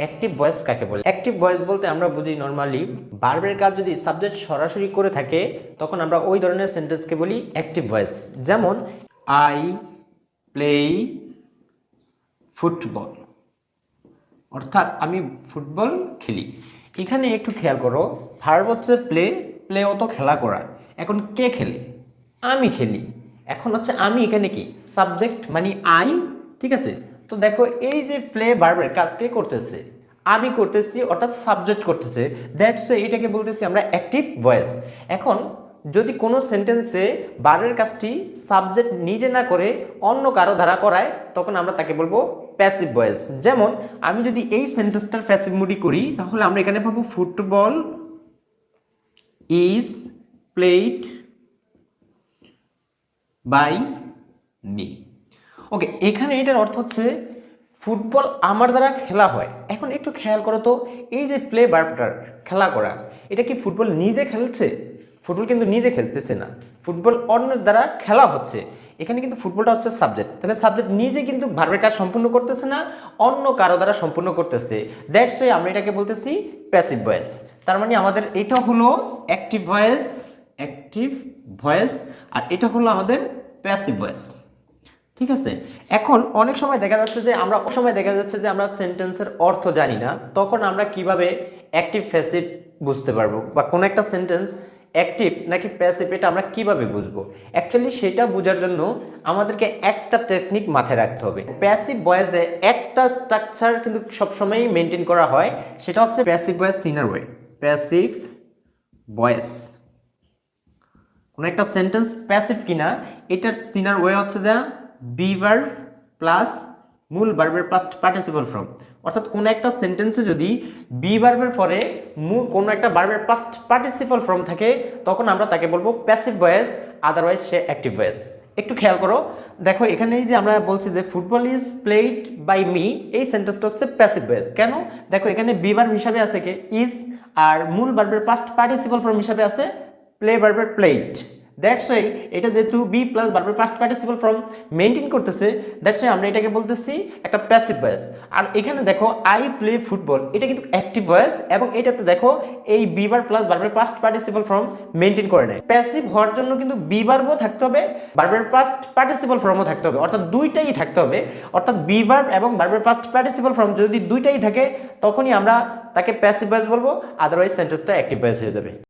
Active voice কাকে বলে? Active voice বলতে আমরা বুঝি নর্মালি বার্বের কাজ যদি সাবজেক্ট সরাসরি করে থাকে, তখন আমরা ওই ধরনের সেন্টেন্সকে বলি অ্যাক্টিভ ভয়েস যেমন আই প্লে ফুটবল অর্থাৎ আমি ফুটবল খেলি। এখানে একটু খেয়াল করো ভার্ব হচ্ছে প্লে প্লে অত খেলা করা। এখন কে খেলে? আমি খেলি। এখন হচ্ছে আমি এখানে কি? সাবজেক্ট মানে আই ঠিক আছে? তো দেখো, এই যে প্লে বার্বের কাজ কে করতেছে? আমি করতেছি, অর্থাৎ সাবজেক্ট করতেছে। দ্যাটস এটাকে বলতেছি আমরা অ্যাক্টিভ ভয়েস এখন, যদি কোনো সেন্টেন্সে বারের কাজটি সাবজেক্ট নিজে না করে অন্য কারও দ্বারা করায়, তখন আমরা তাকে বলব প্যাসিভ ভয়েস যেমন, আমি যদি এই সেন্টেন্সটার প্যাসিভ মুডি করি, তাহলে আমরা এখানে পাবো football is played by me okay এখানে এটার অর্থ হচ্ছে ফুটবল আমার দ্বারা খেলা হয়। এখন একটু খেয়াল করো তো, এই যে প্লে খেলা করা, এটা কি ফুটবল নিজে খেলছে? ফুটবল কিন্তু নিজে খেলতেছে না। ফুটবল অন্য দ্বারা খেলা হচ্ছে। এখানে কিন্তু ফুটবলটা হচ্ছে সাবজেক্ট তাহলে সাবজেক্ট নিজে কিন্তু ভার্বের কাজ সম্পূর্ণ করতেছে না, অন্য কারও দ্বারা সম্পূর্ণ করতেছে। দ্যাটস ওয়ে আমরা এটাকে বলতেছি প্যাসিভ ভয়েস তার মানে আমাদের এটা হলো অ্যাক্টিভ ভয়েস অ্যাক্টিভ ভয়েস আর এটা হলো আমাদের প্যাসিভ ভয়েস ঠিক আছে? এখন অনেক সময় দেখা যাচ্ছে যে আমরা, অনেক সময় দেখা যাচ্ছে যে আমরা সেন্টেন্সের অর্থ জানি না, তখন আমরা কীভাবে অ্যাক্টিভ প্যাসিভ বুঝতে পারব? বা কোনো একটা সেন্টেন্স অ্যাক্টিভ নাকি প্যাসিভ এটা আমরা কীভাবে বুঝব? অ্যাকচুয়ালি সেটা বোঝার জন্য আমাদেরকে একটা টেকনিক মাথায় রাখতে হবে। প্যাসিভ ভয়েসে একটা স্ট্রাকচার কিন্তু সবসময়ই মেনটেন করা হয়, সেটা হচ্ছে প্যাসিভ ভয়েস সিনার ওয়ে প্যাসিভ ভয়েস কোনো একটা সেন্টেন্স প্যাসিভ কিনা, এটার সিনার ওয়ে হচ্ছে যা বি ভার্ব প্লাস মূল ভার্বের পাস্ট পার্টিসিপল ফর্ম অর্থাৎ কোনো একটা সেন্টেন্সে যদি বি ভার্বের পরে মূল কোনো একটা ভার্বের পাস্ট পার্টিসিপল ফর্ম থাকে, তখন আমরা তাকে বলব প্যাসিভ ভয়েস আদারওয়াইজ সে অ্যাক্টিভ ভয়েস একটু খেয়াল করো। দেখো, এখানেই যে আমরা বলছি যে football is played by me এই সেন্টেন্সটা হচ্ছে প্যাসিভ ভয়েস কেন? দেখো, এখানে বি ভার্ব হিসাবে আছে কে? ইজ আর মূল ভার্বের পাস্ট পার্টিসিপল ফর্ম হিসাবে আছে প্লে ভার্বের প্লেট দ্যাটস ওয়াই এটা যেহেতু বি প্লাস ভার্বের ফার্স্ট পার্টিসিপল ফর্ম মেনটেন করতেছে দ্যাটস ওয়াই আমরা এটাকে বলতেছি একটা প্যাসিভ ভয়েস আর এখানে দেখো আই প্লে ফুটবল এটা কিন্তু অ্যাক্টিভ ভয়েস এবং এটাতে দেখো এই বিবার প্লাস বারবার ফার্স্ট পার্টিসিপল ফর্ম মেনটেন করে নেয়। প্যাসিভ হওয়ার জন্য কিন্তু বি ভার্বও থাকতে হবে ভার্বের ফার্স্ট পার্টিসিপল ফর্মও থাকতে হবে, অর্থাৎ দুইটাই থাকতে হবে। অর্থাৎ বি এবং বারবার ফার্স্ট পার্টিসিপল ফর্ম যদি দুইটাই থাকে, তখনই আমরা তাকে প্যাসিভ ভয়েস বলব আদারওয়াইজ সেন্টেন্সটা অ্যাক্টিভ ভয়েস হয়ে যাবে।